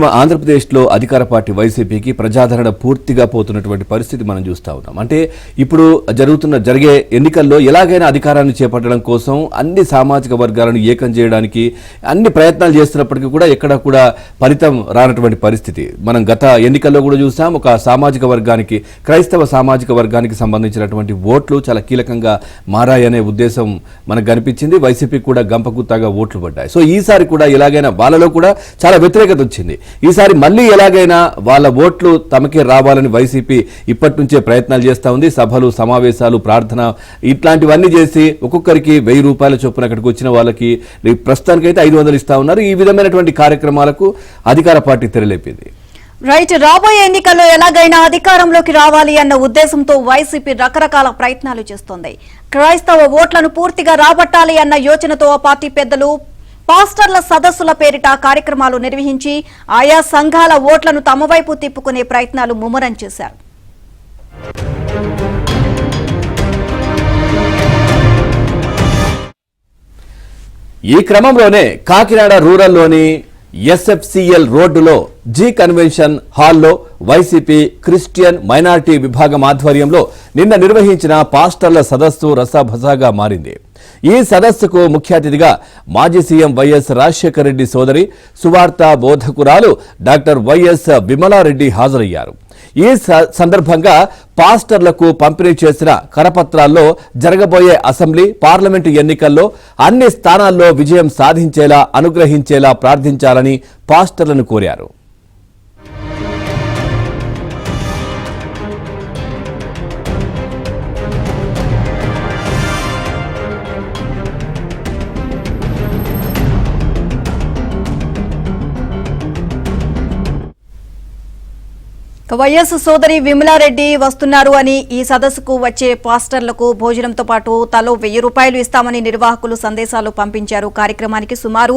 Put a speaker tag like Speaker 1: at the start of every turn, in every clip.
Speaker 1: ఆంధ్రప్రదేశ్లో అధికార పార్టీ వైసీపీకి ప్రజాదరణ పూర్తిగా పోతున్నటువంటి పరిస్థితి మనం చూస్తా ఉన్నాం. అంటే ఇప్పుడు జరుగుతున్న జరిగే ఎన్నికల్లో ఎలాగైనా అధికారాన్ని చేపట్టడం కోసం అన్ని సామాజిక వర్గాలను ఏకం చేయడానికి అన్ని ప్రయత్నాలు చేస్తున్నప్పటికీ కూడా ఎక్కడ కూడా ఫలితం రానటువంటి పరిస్థితి. మనం గత ఎన్నికల్లో కూడా చూసాం ఒక సామాజిక వర్గానికి క్రైస్తవ సామాజిక వర్గానికి సంబంధించినటువంటి ఓట్లు చాలా కీలకంగా మారాయనే ఉద్దేశం మనకు కనిపించింది. వైసీపీ కూడా గంపగుత్తాగా ఓట్లు పడ్డాయి. సో ఈసారి కూడా ఎలాగైనా వాళ్ళలో కూడా చాలా వ్యతిరేకత వచ్చింది. ఈసారి మళ్ళీ ఎలాగైనా వాళ్ళ ఓట్లు తమకే రావాలని వైసీపీ ఇప్పటి నుంచే ప్రయత్నాలు చేస్తా ఉంది. సభలు సమావేశాలు ప్రార్థన ఇట్లాంటివన్నీ చేసి ఒక్కొక్కరికి వెయ్యి రూపాయల చొప్పున అక్కడికి వచ్చిన వాళ్ళకి ప్రస్తుతానికైతే ఐదు వందలు ఇస్తా ఉన్నారు. ఈ విధమైనటువంటి కార్యక్రమాలకు అధికార పార్టీ తెరలేపింది.
Speaker 2: రైట్ రాబోయే ఎన్నికల్లో ఎలాగైనా అధికారంలోకి రావాలి అన్న ఉద్దేశంతో వైసీపీ రకరకాల ప్రయత్నాలు చేస్తోంది. క్రైస్తవ ఓట్లను పూర్తిగా రాబట్టాలి అన్న యోచనతో ఆ పార్టీ పెద్దలు పాస్టర్ల సదస్సుల పేరిట కార్యక్రమాలు నిర్వహించి ఆయా సంఘాల ఓట్లను తమ వైపు తిప్పుకునే ప్రయత్నాలు ముమ్మరం చేశారు.
Speaker 1: ఈ క్రమంలోనే కాకినాడ రూరల్లోని ఎస్ఎఫ్సిఎల్ రోడ్డులో జీ కన్వెన్షన్ హాల్లో వైసీపీ క్రిస్టియన్ మైనార్టీ విభాగం ఆధ్వర్యంలో నిన్న నిర్వహించిన పాస్టర్ల సదస్సు రసాభసాగా మారింది. ఈ సదస్సుకు ముఖ్య అతిథిగా మాజీ సీఎం వైఎస్ రాజశేఖర రెడ్డి సోదరి సువార్త బోధకురాలు డాక్టర్ వైఎస్ విమలారెడ్డి హాజరయ్యారు. ఈ స- సందర్భంగా పాస్టర్లకు పంపిణీ చేసిన కరపత్రాల్లో జరగబోయే అసెంబ్లీ పార్లమెంటు ఎన్నికల్లో అన్ని స్థానాల్లో విజయం సాధించేలా అనుగ్రహించేలా ప్రార్థించాలని పాస్టర్లను కోరారు.
Speaker 2: వైఎస్ సోదరి విమలారెడ్డి వస్తున్నారు అని ఈ సదస్సుకు వచ్చే పాస్టర్లకు భోజనంతో పాటు తలో వెయ్యి రూపాయలు ఇస్తామని నిర్వాహకులు సందేశాలు పంపించారు. కార్యక్రమానికి సుమారు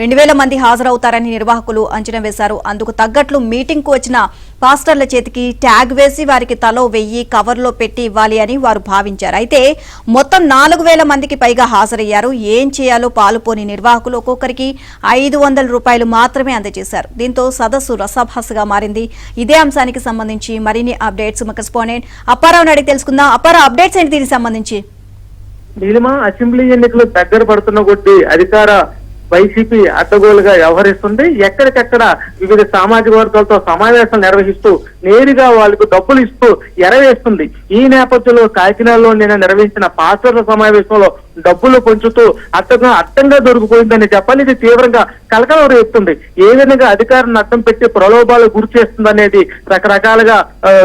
Speaker 2: రెండు వేల మంది హాజరవుతారని నిర్వాహకులు అంచనా వేశారు. అందుకు తగ్గట్లు మీటింగ్కు వచ్చిన పాస్టర్ల చేతికి ట్యాగ్ వేసి వారికి తలో వెయ్యి కవర్లో పెట్టి ఇవ్వాలి అని వారు భావించారు. అయితే మొత్తం నాలుగు వేల మందికి పైగా హాజరయ్యారు. ఏం చేయాలో పాలుపోని నిర్వాహకులు ఒక్కొక్కరికి ఐదు వందల రూపాయలు మాత్రమే అందజేశారు. దీంతో సదస్సు రసాభాసగా మారింది. ఇదే అంశానికి సంబంధించి మరిన్ని అప్డేట్స్ మా కరెస్పాండెంట్ అప్పారావు అడిగి తెలుసుకుందాం. అప్పారావు అప్డేట్స్ ఏంటి దీనికి సంబంధించి?
Speaker 3: నీలిమ అసెంబ్లీ ఎన్నికలు దగ్గర పడుతున్న కొద్దీ అధికార వైసీపీ అడ్డగోలుగా వ్యవహరిస్తుంది. ఎక్కడికెక్కడ వివిధ సామాజిక వర్గాలతో సమావేశాలు నిర్వహిస్తూ నేరుగా వాళ్ళకు డబ్బులు ఇస్తూ ఎరవేస్తుంది. ఈ నేపథ్యంలో కాకినాడలో నిన్న నిర్వహించిన పాత్రల సమావేశంలో డబ్బులు పంచుతూ అర్థంగా అర్థంగా దొరికిపోయిందని చెప్పాలి. ఇది తీవ్రంగా కలకలం రేపుతుంది. ఏ విధంగా అధికారాన్ని అర్థం పెట్టి ప్రలోభాలు గురి చేస్తుందనేది రకరకాలుగా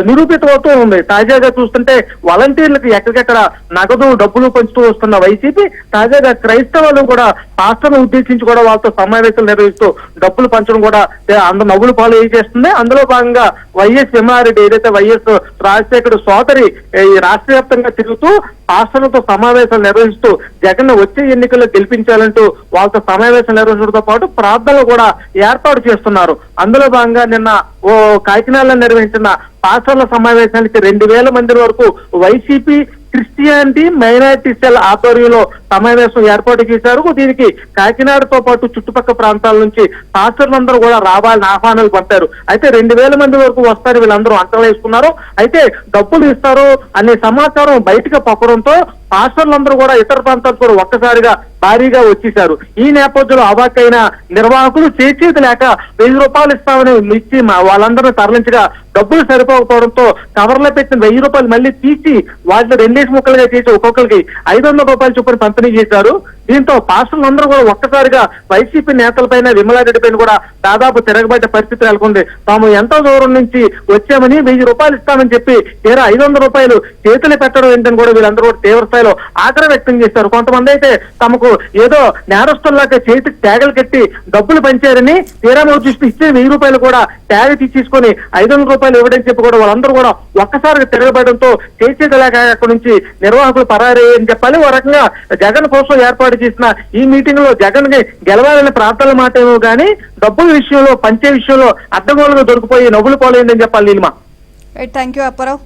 Speaker 3: నిరూపితమవుతూ ఉంది. తాజాగా చూస్తుంటే వాలంటీర్లకు ఎక్కడికెక్కడ నగదు డబ్బులు పంచుతూ వస్తున్న వైసీపీ తాజాగా క్రైస్తవులు కూడా పాస్టర్ను ఉద్దేశించి కూడా వాళ్ళతో సమావేశాలు నిర్వహిస్తూ డబ్బులు పంచడం కూడా ఏ, అంద నవ్వులు పాలు ఏం చేస్తుంది? అందులో భాగంగా వైఎస్ విమారెడ్డి ఏదైతే వైఎస్ రాజశేఖర్ సోదరి ఈ రాష్ట్ర వ్యాప్తంగా తిరుగుతూ పాస్టర్లతో సమావేశాలు నిర్వహిస్తూ జగన్ వచ్చే ఎన్నికల్లో గెలిపించాలంటూ వాళ్ళతో సమావేశం నిర్వహించడంతో పాటు ప్రార్థనలు కూడా ఏర్పాటు చేస్తున్నారు. అందులో భాగంగా నిన్న ఓ కాకినాడలో నిర్వహించిన పాఠశాల సమావేశానికి రెండు వేల మంది వరకు వైసీపీ క్రిస్టియానిటీ మైనారిటీ సెల్ ఆధ్వర్యంలో సమావేశం ఏర్పాటు చేశారు. దీనికి కాకినాడతో పాటు చుట్టుపక్కల ప్రాంతాల నుంచి పాస్టర్లందరూ కూడా రావాలని ఆహ్వానాలు పంపారు అయితే రెండు వేల మంది వరకు వస్తారు వీళ్ళందరూ అంటలు వేసుకున్నారు. అయితే డబ్బులు ఇస్తారు అనే సమాచారం బయటకు పక్కడంతో పాస్టర్లందరూ కూడా ఇతర ప్రాంతాలకు కూడా ఒక్కసారిగా భారీగా వచ్చేశారు. ఈ నేపథ్యంలో అవాకైన నిర్వాహకులు చేసేది లేక వెయ్యి రూపాయలు ఇస్తామని ఇచ్చి మా తరలించగా డబ్బులు సరిపోకపోవడంతో కవర్లో పెట్టిన వెయ్యి రూపాయలు మళ్ళీ తీసి వాటిలో రెండేసి ముక్కలుగా చేసి ఒక్కొక్కరికి ఐదు వందల రూపాయలు చొప్పున పంపిణీ చేశారు. దీంతో పాస్టర్లు అందరూ కూడా ఒక్కసారిగా వైసీపీ నేతలపైన విమలారెడ్డి పైన కూడా దాదాపు తిరగబడ్డ పరిస్థితి నెలకొంది. తాము ఎంతో దూరం నుంచి వచ్చామని వెయ్యి రూపాయలు ఇస్తామని చెప్పి తీరా ఐదు వందల రూపాయలు చేతులు పెట్టడం ఏంటని కూడా వీళ్ళందరూ కూడా తీవ్ర స్థాయిలో ఆగ్రహం వ్యక్తం చేశారు. కొంతమంది అయితే తమకు ఏదో నేరస్తుల్లాగా చేతికి ట్యాగలు కట్టి డబ్బులు పంచారని తీరా మీరు చూసి ఇచ్చే వెయ్యి రూపాయలు కూడా ట్యాగ్ తీసేసుకొని ఐదు వందల రూపాయలు ఇవ్వడం చెప్పి కూడా వాళ్ళందరూ కూడా ఒక్కసారిగా తిరగబడడంతో చేసేది లేక అక్కడి నుంచి నిర్వాహకులు పరారయ్యని చెప్పాలి. ఓ రకంగా జగన్ కోసం ఏర్పాటు చేసిన ఈ మీటింగ్లో జగన్కి గెలవాలని ప్రాంతాల మాట ఏమో డబ్బుల విషయంలో పంచే విషయంలో అడ్డగోలుగా దొరికిపోయి నవ్వులు పోలేదని చెప్పాలి నీలిమా.
Speaker 2: Thank you Apparao